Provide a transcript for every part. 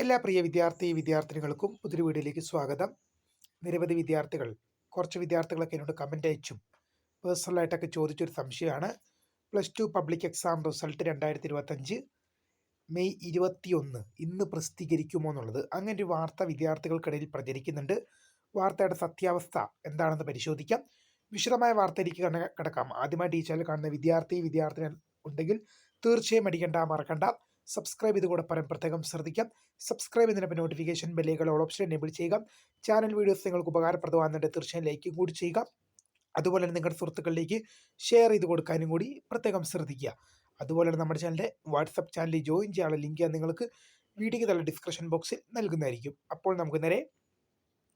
എല്ലാ പ്രിയ വിദ്യാർത്ഥി വിദ്യാർത്ഥിനികൾക്കും പുതിയൊരു വീഡിയോയിലേക്ക് സ്വാഗതം. നിരവധി വിദ്യാർത്ഥികൾ കുറച്ച് വിദ്യാർത്ഥികളൊക്കെ എന്നോട് കമന്റ് അയച്ചും. പേഴ്സണലായിട്ടൊക്കെ ചോദിച്ചൊരു സംശയമാണ്. Plus two public exam result രണ്ടായിരത്തി ഇരുപത്തഞ്ച് മെയ് ഇരുപത്തിയൊന്ന് ഇന്ന് പ്രസിദ്ധീകരിക്കുമോ എന്നുള്ളത് അങ്ങനെ ഒരു വാർത്ത വിദ്യാർത്ഥികൾക്കിടയിൽ പ്രചരിക്കുന്നുണ്ട്. വാർത്തയുടെ സത്യാവസ്ഥ എന്താണെന്ന് പരിശോധിക്കാം. വിശദമായ വാർത്തയിലേക്ക് കടക്കാം. ആദ്യമായി ചാനൽ കാണുന്ന വിദ്യാർത്ഥി വിദ്യാർത്ഥിനി ഉണ്ടെങ്കിൽ തീർച്ചയായും അടിക്കേണ്ട മറക്കണ്ട. സബ്സ്ക്രൈബ് ചെയ്ത് കൂടെ പറയാൻ പ്രത്യേകം ശ്രദ്ധിക്കാം. സബ്സ്ക്രൈബ് ചെയ്തതിനൊപ്പം നോട്ടിഫിക്കേഷൻ ബെല്ലുകൾ ഓൾ ഓപ്ഷൻ എനേബിൾ ചെയ്യുക. ചാനൽ വീഡിയോസ് നിങ്ങൾക്ക് ഉപകാരപ്രദമാകുന്നുണ്ട്. തീർച്ചയായും ലൈക്കും കൂടി ചെയ്യുക. അതുപോലെ തന്നെ നിങ്ങളുടെ സുഹൃത്തുക്കളിലേക്ക് ഷെയർ ചെയ്ത് കൊടുക്കാനും കൂടി പ്രത്യേകം ശ്രദ്ധിക്കുക. അതുപോലെ തന്നെ നമ്മുടെ ചാനലിന്റെ വാട്സപ്പ് ചാനലിൽ ജോയിൻ ചെയ്യാനുള്ള ലിങ്ക് നിങ്ങൾക്ക് വീഡിയോയ്ക്ക് തള്ള ഡിസ്ക്രിപ്ഷൻ ബോക്സിൽ നൽകുന്നതായിരിക്കും. അപ്പോൾ നമുക്ക് നേരെ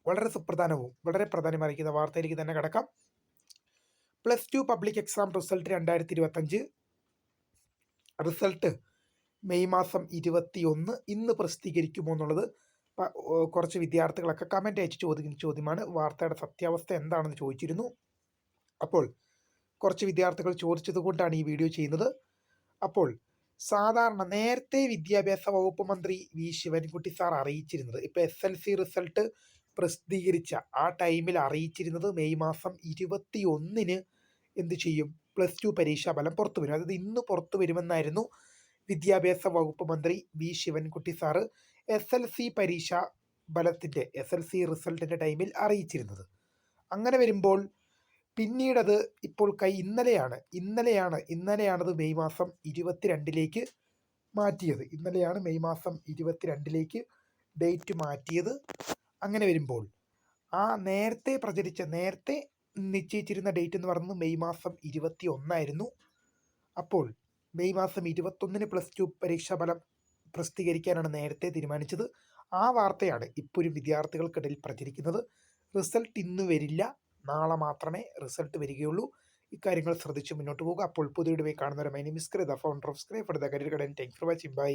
വളരെ സുപ്രധാനവും വളരെ പ്രാധാന്യമറിയിക്കുന്ന വാർത്തയിലേക്ക് തന്നെ കിടക്കാം. Plus two public exam result രണ്ടായിരത്തി ഇരുപത്തഞ്ച്. റിസൾട്ട് മെയ് മാസം ഇരുപത്തി ഒന്ന് ഇന്ന് പ്രസിദ്ധീകരിക്കുമോ എന്നുള്ളത് കുറച്ച് വിദ്യാർത്ഥികളൊക്കെ കമന്റ് അയച്ച് ചോദിക്കുന്ന ചോദ്യമാണ്. വാർത്തയുടെ സത്യാവസ്ഥ എന്താണെന്ന് ചോദിച്ചിരുന്നു. അപ്പോൾ കുറച്ച് വിദ്യാർത്ഥികൾ ചോദിച്ചത് കൊണ്ടാണ് ഈ വീഡിയോ ചെയ്യുന്നത്. അപ്പോൾ സാധാരണ നേരത്തെ വിദ്യാഭ്യാസ വകുപ്പ് മന്ത്രി വി. ശിവൻകുട്ടി സാർ അറിയിച്ചിരുന്നത്. ഇപ്പോൾ എസ് എൽ സി റിസൾട്ട് പ്രസിദ്ധീകരിച്ച ആ ടൈമിൽ അറിയിച്ചിരുന്നത് മെയ് മാസം ഇരുപത്തി ഒന്നിന് എന്ത് ചെയ്യും? പ്ലസ് ടു പരീക്ഷാ ഫലം പുറത്തു വരും. അതായത് ഇന്ന് പുറത്തു വരുമെന്നായിരുന്നു വിദ്യാഭ്യാസ വകുപ്പ് മന്ത്രി V. Sivankutty sir S L C പരീക്ഷാ ഫലത്തിന്റെ എസ് എൽ സി റിസൾട്ടിന്റെ ടൈമിൽ അറിയിച്ചിരുന്നത്. അങ്ങനെ വരുമ്പോൾ പിന്നീടത് ഇപ്പോൾ കൈ ഇന്നലെയാണ് ഇന്നലെയാണ് ഇന്നലെയാണത് മെയ് മാസം ഇരുപത്തിരണ്ടിലേക്ക് മാറ്റിയത്. ഇന്നലെയാണ് മെയ് മാസം ഇരുപത്തിരണ്ടിലേക്ക് ഡേറ്റ് മാറ്റിയത്. അങ്ങനെ വരുമ്പോൾ ആ നേരത്തെ പ്രചരിച്ച നേരത്തെ നിശ്ചയിച്ചിരുന്ന ഡേറ്റ് എന്ന് പറയുന്നത് മെയ് മാസം ഇരുപത്തി ഒന്നായിരുന്നു അപ്പോൾ മെയ് മാസം ഇരുപത്തൊന്നിന് പ്ലസ് ടു പരീക്ഷാ ഫലം പ്രസിദ്ധീകരിക്കാനാണ് നേരത്തെ തീരുമാനിച്ചത്. ആ വാർത്തയാണ് ഇപ്പോഴും വിദ്യാർത്ഥികൾക്കിടയിൽ പ്രചരിക്കുന്നത്. റിസൾട്ട് ഇന്ന് വരില്ല നാളെ മാത്രമേ റിസൾട്ട് വരികയുള്ളൂ. ഇക്കാര്യങ്ങൾ ശ്രദ്ധിച്ച് മുന്നോട്ട് പോകുക അപ്പോൾ പുതിയ കാണുന്നവരെ my name Kritha founder of scry for the career guidance thanks for watching bye